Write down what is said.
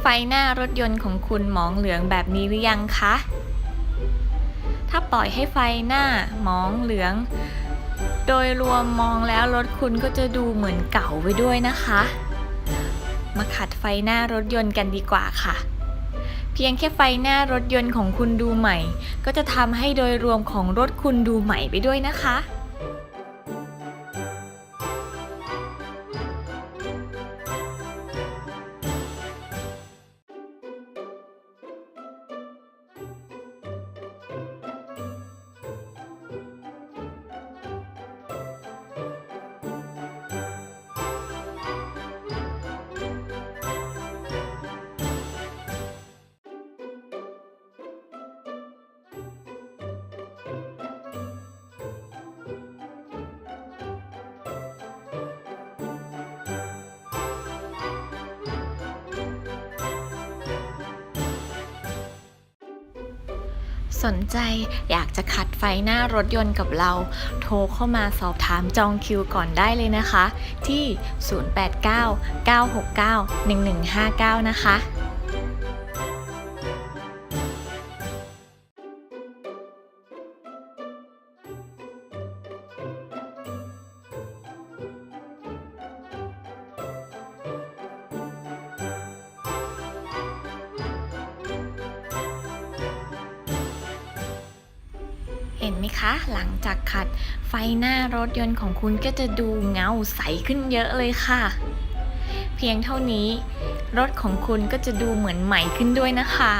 ไฟหน้ารถยนต์ของคุณหมองเหลืองแบบนี้หรือยังคะ ถ้าปล่อยให้ไฟหน้าหมองเหลือง โดยรวมมองแล้วรถคุณก็จะดูเหมือนเก่าไปด้วยนะคะ มาขัดไฟหน้ารถยนต์กันดีกว่าค่ะ เพียงแค่ไฟหน้ารถยนต์ของคุณดูใหม่ ก็จะทำให้โดยรวมของรถคุณดูใหม่ไปด้วยนะคะ สนใจอยากจะขัดไฟหน้ารถยนต์กับเรา โทรเข้ามาสอบถามจองคิวก่อนได้เลยนะคะ ที่ 089-969-1159 นะคะ เห็นไหมคะ หลังจากขัดไฟหน้ารถยนต์ของคุณก็จะดูเงาใสขึ้นเยอะเลยค่ะ เพียงเท่านี้ รถของคุณก็จะดูเหมือนใหม่ขึ้นด้วยนะคะ